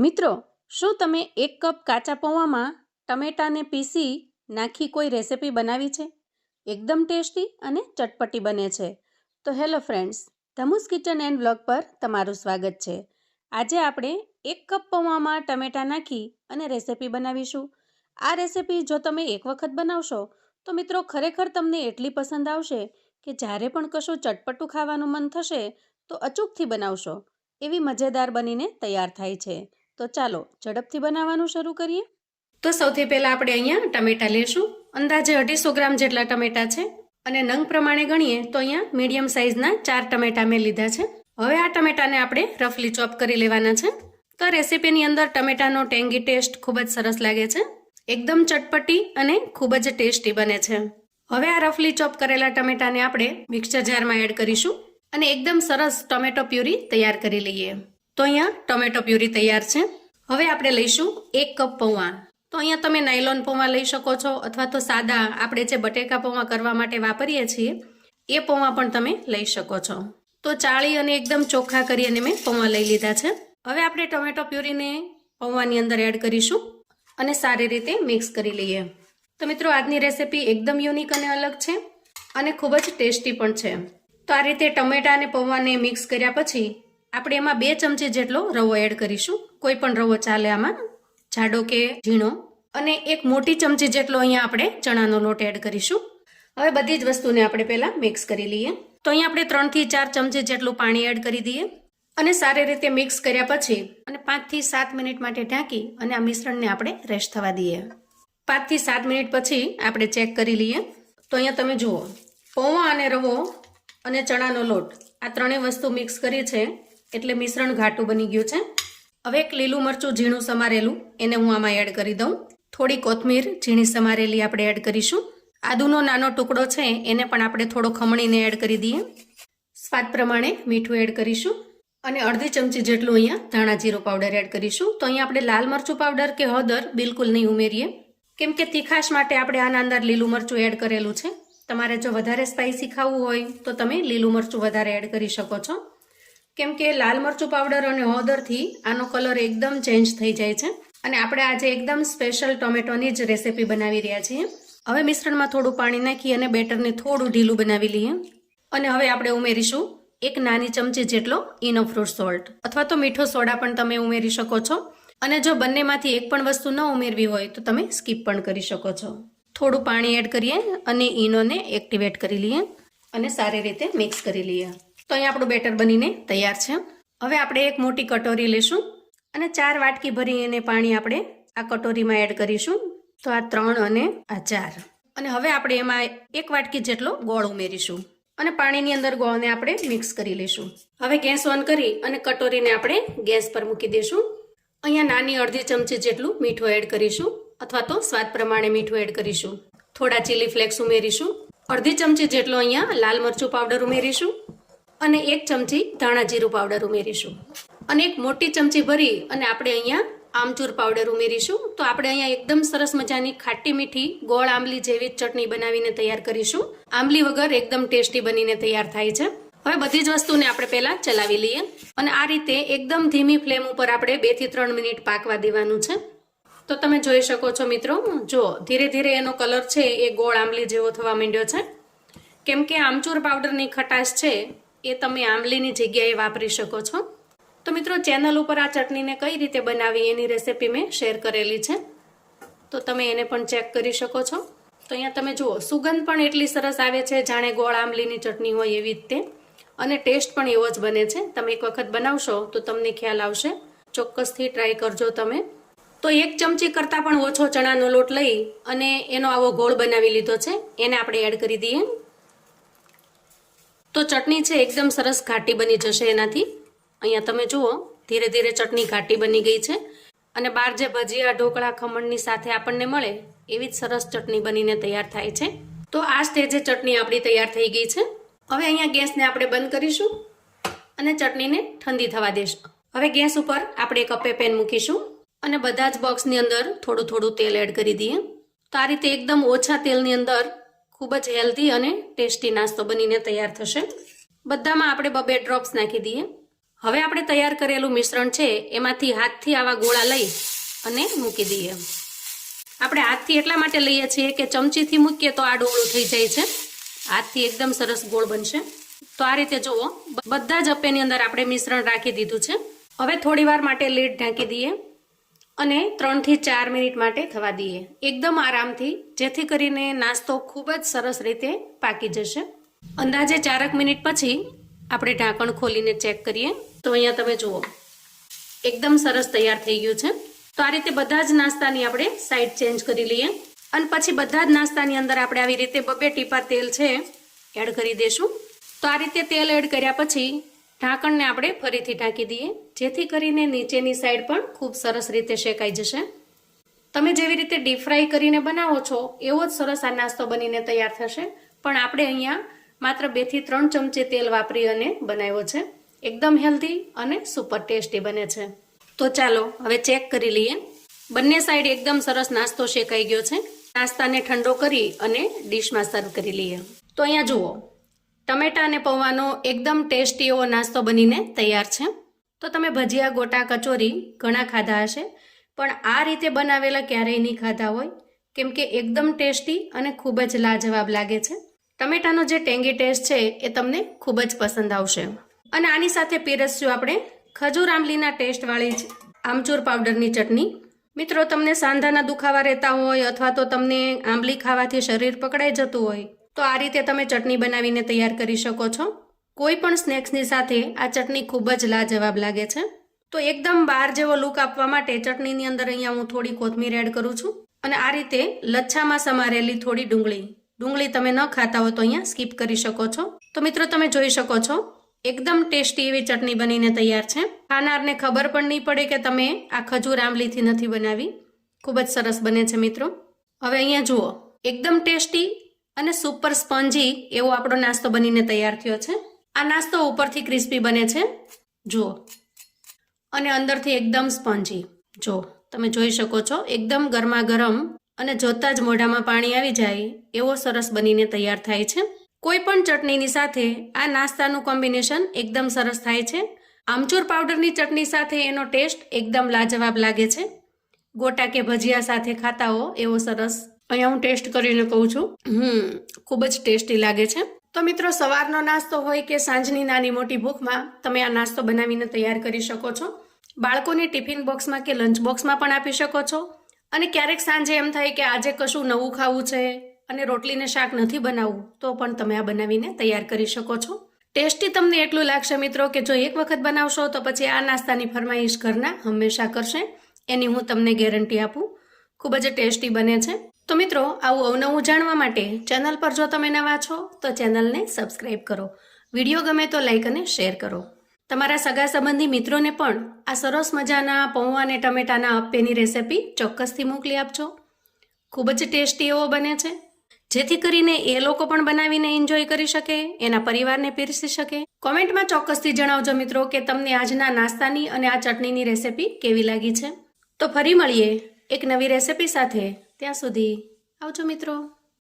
મિત્રો, શું તમે એક કપ કાચા પૌવામાં ટમેટાને પીસી નાખી કોઈ રેસિપી બનાવી છે? એકદમ ટેસ્ટી અને ચટપટી બને છે. તો hello friends Dhamu's kitchen and blog પર તમારું સ્વાગત છે. આજે આપણે એક કપ પૌવામાં ટમેટા નાખી અને રેસિપી બનાવીશું. આ રેસિપી જો તમે એક વખત બનાવશો, તો મિત્રો ખરેખર તમને એટલી પસંદ આવશે કે જ્યારે પણ કશું ચટપટું ખાવાનું મન થશે, તો અચૂકથી બનાવશો. એવી મજેદાર બનીને તૈયાર થાય છે. તો ચાલો ઝડપથી બનાવવાનું શરૂ કરીએ. તો સૌથી પહેલાં આપણે અહીંયા ટમેટાં લેશું. અંદાજે અઢીસો ગ્રામ જેટલા ટમેટાં છે. અને નંગ પ્રમાણે ગણીએ તો અહીંયા મીડિયમ સાઇઝના ચાર ટમેટા મેં લીધા છે. હવે આ ટમેટાને આપણે રફલી ચોપ કરી લેવાના છે. તો રેસીપીની અંદર ટમેટાનો ટેંગી ટેસ્ટ ખૂબ જ સરસ લાગે છે. એકદમ ચટપટી અને ખૂબ જ ટેસ્ટી બને છે. હવે આ રફલી ચોપ કરેલા ટમેટાને આપણે મિક્સર જારમાં એડ કરીશું. અને એકદમ સરસ ટોમેટો પ્યુરી તૈયાર કરી લઈએ. તો અહીંયા ટોમેટો પ્યુરી તૈયાર છે. હવે આપણે લઈશું એક કપ પૌવા. તો અહીંયા તમે નાયલોન પૌવા લઈ શકો છો અથવા તો સાદા આપણે જે બટેકા પૌવા કરવા માટે વાપરીએ છીએ, એ પૌવા પણ તમે લઈ શકો છો. તો ચાળી અને એકદમ ચોખ્ખા કરી અને મેં પૌવા લઈ લીધા છે. હવે આપણે ટોમેટો પ્યુરીને પૌવાની અંદર એડ કરીશું અને સારી રીતે મિક્સ કરી લઈએ. તો મિત્રો, આજની રેસિપી એકદમ યુનિક અને અલગ છે અને ખૂબ જ ટેસ્ટી પણ છે. તો આ રીતે ટમેટા અને પૌવાને મિક્સ કર્યા પછી આપણે એમાં બે ચમચી જેટલો રવો એડ કરીશું. કોઈ પણ રવો ચાલે આમાં. જાડો કે ઝીણો. અને એક મોટી ચમચી જેટલો અહીંયા આપણે ચણાનો લોટ એડ કરીશું. હવે બધી જ વસ્તુને આપણે પહેલાં મિક્સ કરી લઈએ. તો અહીંયા આપણે ત્રણથી ચાર ચમચી જેટલું પાણી એડ કરી દઈએ. અને સારી રીતે મિક્સ કર્યા પછી અને પાંચથી સાત મિનિટ માટે ઢાંકી અને આ મિશ્રણને આપણે રેસ્ટ થવા દઈએ. પાંચથી સાત મિનિટ પછી આપણે ચેક કરી લઈએ. તો અહીંયા તમે જુઓ. પૌવા અને રવો અને ચણાનો લોટ આ ત્રણેય વસ્તુ મિક્સ કરી છે. એટલે મિશ્રણ ઘાટું બની ગયું છે. હવે એક લીલું મરચું ઝીણું સમારેલું, એને હું આમાં એડ કરી દઉં. થોડી કોથમીર ઝીણી સમારેલી આપણે એડ કરીશું. આદુનો નાનો ટુકડો છે, એને પણ આપણે થોડો ખમણીને એડ કરી દઈએ. સ્વાદ પ્રમાણે મીઠું એડ કરીશું. અને અડધી ચમચી જેટલું અહીંયા ધાણા જીરું પાવડર એડ કરીશું. તો અહીંયા આપણે લાલ મરચું પાવડર કે હળદર બિલકુલ નહીં ઉમેરીએ. કેમ કે તીખાશ માટે આપણે આના અંદર લીલું મરચું એડ કરેલું છે. તમારે જો વધારે સ્પાઇસી ખાવું હોય, તો તમે લીલું મરચું વધારે એડ કરી શકો છો. કેમ કે લાલ મરચું પાવડર અને હળદરથી આનો કલર એકદમ ચેન્જ થઈ જાય છે. અને આપણે આજે એકદમ સ્પેશિયલ ટોમેટોની જ રેસિપી બનાવી રહ્યા છીએ. હવે મિશ્રણમાં થોડું પાણી નાખી અને બેટરને થોડું ઢીલું બનાવી લઈએ. અને હવે આપણે ઉમેરીશું એક નાની ચમચી જેટલો ઇનો ફ્રૂટ સોલ્ટ અથવા તો મીઠો સોડા પણ તમે ઉમેરી શકો છો. અને જો બંનેમાંથી એક પણ વસ્તુ ન ઉમેરવી હોય તો તમે સ્કીપ પણ કરી શકો છો. થોડું પાણી એડ કરીએ અને ઈનોને એક્ટિવેટ કરી લઈએ. અને સારી રીતે મિક્સ કરી લઈએ. તો અહીં આપણું બેટર બનીને તૈયાર છે. હવે આપણે એક મોટી કટોરી લેશું અને ચાર વાટકી ભરી એને પાણી આપણે આ કટોરીમાં એડ કરીશું. તો આ ત્રણ અને આ ચાર. અને હવે આપણે એમાં એક વાટકી જેટલો ગોળ ઉમેરીશું. અને પાણીની અંદર ગોળને આપણે મિક્સ કરી લઈશું હવે ગેસ ઓન કરી અને કટોરીને આપણે ગેસ પર મૂકી દઈશું અહીંયા નાની અડધી ચમચી જેટલું મીઠું એડ કરીશું અથવા તો સ્વાદ પ્રમાણે મીઠું એડ કરીશું. થોડા ચીલી ફ્લેક્સ ઉમેરીશું. અડધી ચમચી જેટલો અહીંયા લાલ મરચું પાવડર ઉમેરીશું. અને એક ચમચી ધાણા જીરું પાવડર ઉમેરીશું. અને એક મોટી ચમચી ભરી અને આપણે અહીંયા આમચૂર પાવડર ઉમેરીશું. તો આપણે અહીંયા એકદમ સરસ મજાની ખાટી મીઠી ગોળ આંબલી જેવી ચટણી બનાવીને તૈયાર કરીશું. આંબલી વગર એકદમ ટેસ્ટી બનીને તૈયાર થાય છે. હવે બધી જ વસ્તુને આપણે પહેલાં ચલાવી લઈએ. અને આ રીતે એકદમ ધીમી ફ્લેમ ઉપર આપણે બેથી ત્રણ મિનિટ પાકવા દેવાનું છે. તો તમે જોઈ શકો છો મિત્રો, જો ધીરે ધીરે એનો કલર છે એ ગોળ આંબલી જેવો થવા માંડ્યો છે. કેમ કે આમચૂર પાવડરની ખટાશ છે એ તમે આંબલીની જગ્યાએ વાપરી શકો છો. તો મિત્રો, ચેનલ ઉપર આ ચટણીને કઈ રીતે બનાવી એની રેસિપી મેં શેર કરેલી છે. તો તમે એને પણ ચેક કરી શકો છો. તો અહીંયા તમે જુઓ, સુગંધ પણ એટલી સરસ આવે છે, જાણે ગોળ આંબલીની ચટણી હોય એવી રીતે અને ટેસ્ટ પણ એવો જ બને છે. તમે એક વખત બનાવશો તો તમને ખ્યાલ આવશે. ચોક્કસથી ટ્રાય કરજો તમે. તો એક ચમચી કરતાં પણ ઓછો ચણાનો લોટ લઈ અને એનો આવો ગોળ બનાવી લીધો છે. એને આપણે એડ કરી દઈએ. તો ચટણી છે એકદમ સરસ ઘાટી બની જશે એનાથી. અહીંયા તમે જુઓ, ધીરે ધીરે ચટણી ઘાટી બની ગઈ છે. અને બહાર જે ભજીયા, ઢોકળા, ખમણની સાથે આપણને મળે, એવી જ સરસ ચટણી બનીને તૈયાર થાય છે. તો આ સ્ટેજે ચટણી આપણી તૈયાર થઈ ગઈ છે. હવે અહીંયા ગેસને આપણે બંધ કરીશું અને ચટણીને ઠંડી થવા દઈશું હવે ગેસ ઉપર આપણે કપે પેન મૂકીશું અને બધા જ બોક્સની અંદર થોડું થોડું તેલ એડ કરી દઈએ. તો આ રીતે એકદમ ઓછા તેલની અંદર ખૂબ જ હેલ્ધી અને ટેસ્ટી નાસ્તો બનીને તૈયાર થશે. બધામાં આપણે બબે ડ્રોપ્સ નાખી દઈએ. હવે આપણે તૈયાર કરેલું મિશ્રણ છે, એમાંથી હાથથી આવા ગોળા લઈ અને મૂકી દઈએ. આપણે હાથથી એટલા માટે લઈએ છીએ કે ચમચીથી મૂકીએ તો આ ડોળું થઈ જાય છે. હાથથી એકદમ સરસ ગોળ બનશે. તો આ રીતે જુઓ બધા જ અપ્પેની અંદર આપણે મિશ્રણ રાખી દીધું છે. હવે થોડી માટે લીડ ઢાંકી દઈએ. અને ત્રણથી ચાર મિનિટ માટે થવા દઈએ. એકદમ આરામથી, જેથી કરીને નાસ્તો ખૂબ જ સરસ રીતે પાકી જશે. અંદાજે ચારક મિનિટ પછી આપણે ઢાંકણ ખોલીને ચેક કરીએ. તો અહીંયા તમે જુઓ, એકદમ સરસ તૈયાર થઈ ગયું છે. તો આ રીતે બધા જ નાસ્તાની આપણે સાઈડ ચેન્જ કરી લઈએ. અને પછી બધા જ નાસ્તાની અંદર આપણે આવી રીતે બબે ટીપા તેલ છે, એડ કરી દઈશું તો આ રીતે તેલ એડ કર્યા પછી ઢાંકણને આપણે ફરીથી ઢાંકી દઈએ. જેથી કરીને નીચેની સાઈડ પણ ખૂબ સરસ રીતે શેકાઈ જશે. તમે જેવી રીતે ડીપ ફ્રાય કરીને બનાવો છો, એવો જ સરસ આ નાસ્તો બનીને તૈયાર થશે. પણ આપણે અહીંયા માત્ર બેથી ત્રણ ચમચી તેલ વાપરી અને બનાવ્યો છે. એકદમ હેલ્ધી અને સુપર ટેસ્ટી બને છે. તો ચાલો, હવે ચેક કરી લઈએ. બંને સાઈડ એકદમ સરસ નાસ્તો શેકાઈ ગયો છે. નાસ્તાને ઠંડો કરી અને ડીશમાં સર્વ કરી લઈએ. તો અહીંયા જુઓ ટમેટા અને પૌવાનો એકદમ ટેસ્ટી એવો નાસ્તો બનીને તૈયાર છે. તો તમે ભજીયા, ગોટા, કચોરી ઘણા ખાધા હશે, પણ આ રીતે બનાવેલા ક્યારેય નહીં ખાધા હોય, કેમ કે એકદમ ટેસ્ટી અને ખૂબ જ લાજવાબ લાગે છે. ટમેટાનો જે ટેંગી ટેસ્ટ છે એ તમને ખૂબ જ પસંદ આવશે. અને આની સાથે પીરસશું આપણે ખજૂર આંબલીના ટેસ્ટવાળી જ આમચૂર પાવડરની ચટણી. મિત્રો, તમને સાંધાના દુખાવા રહેતા હોય અથવા તો તમને આંબલી ખાવાથી શરીર પકડાઈ જતું હોય તો આ રીતે તમે ચટણી બનાવીને તૈયાર કરી શકો છો. કોઈ પણ સ્નેક્સની સાથે આ ચટણી ખૂબ જ લાજવાબ લાગે છે. તો એકદમ બહાર જેવો લુક આપવા માટે ચટણીની અંદર અહીંયા હું થોડી કોથમીર એડ કરું છું. અને આ રીતે લચ્છામાં સમારેલી થોડી ડુંગળી. ડુંગળી તમે ન ખાતા હો તો અહીંયા સ્કીપ કરી શકો છો. તો મિત્રો તમે જોઈ શકો છો, એકદમ ટેસ્ટી એવી ચટણી બનીને તૈયાર છે. ખાનારને ખબર પણ નહીં પડે કે તમે આ ખજૂર આંબલીથી નથી બનાવી. ખૂબ જ સરસ બને છે મિત્રો. હવે અહીંયા જુઓ, એકદમ ટેસ્ટી અને સુપર સ્પોન્જી એવો આપણો નાસ્તો બનીને તૈયાર થયો છે. આ નાસ્તો ઉપરથી ક્રિસ્પી બને છે. જુઓ. અને અંદરથી એકદમ સ્પંજી જો તમે જોઈ શકો છો, એકદમ ગરમા ગરમ અને જોતા જ મોઢામાં પાણી આવી જાય એવો સરસ બનીને તૈયાર થાય છે. કોઈ પણ ચટણીની સાથે આ નાસ્તાનું કોમ્બિનેશન એકદમ સરસ થાય છે. આમચૂર પાવડરની ચટણી સાથે એનો ટેસ્ટ એકદમ લાજવાબ લાગે છે. ગોટા કે ભજીયા સાથે ખાતા હો એવો સરસ અહીંયા હું ટેસ્ટ કરીને કહું છું. હમ, ખૂબ જ ટેસ્ટી લાગે છે. તો મિત્રો, સવારનો નાસ્તો હોય કે સાંજની નાની મોટી ભૂખમાં, તમે આ નાસ્તો બનાવીને તૈયાર કરી શકો છો. બાળકોને ટિફિન બોક્સમાં કે લંચ બોક્સમાં પણ આપી શકો છો. અને ક્યારેક સાંજે એમ થાય કે આજે કશું નવું ખાવું છે અને રોટલીને શાક નથી બનાવવું, તો પણ તમે આ બનાવીને તૈયાર કરી શકો છો. ટેસ્ટી તમને એટલું લાગશે મિત્રો કે જો એક વખત બનાવશો તો પછી આ નાસ્તાની ફરમાઈશ ઘરના હંમેશા કરશે. એની હું તમને ગેરંટી આપું. ખૂબ જ ટેસ્ટી બને છે. તો મિત્રો, આવું અવનવું જાણવા માટે ચેનલ પર જો તમે નવા છો, તો ચેનલને સબસ્ક્રાઈબ કરો. વીડિયો ગમે તો લાઈક અને શેર કરો. તમારા સગા સંબંધી મિત્રોને પણ આ સરસ મજાના પૌવા અને ટમેટાના અપ્પેની રેસિપી ચોક્કસથી મોકલી આપજો. ખૂબ જ ટેસ્ટી એવો બને છે. જેથી કરીને એ લોકો પણ બનાવીને એન્જોય કરી શકે, એના પરિવારને પીરસી શકે. કોમેન્ટમાં ચોક્કસથી જણાવજો મિત્રો કે તમને આજના નાસ્તાની અને આ ચટણીની રેસિપી કેવી લાગી છે. તો ફરી મળીએ એક નવી રેસિપી સાથે. ત્યાં સુધી આવજો મિત્રો.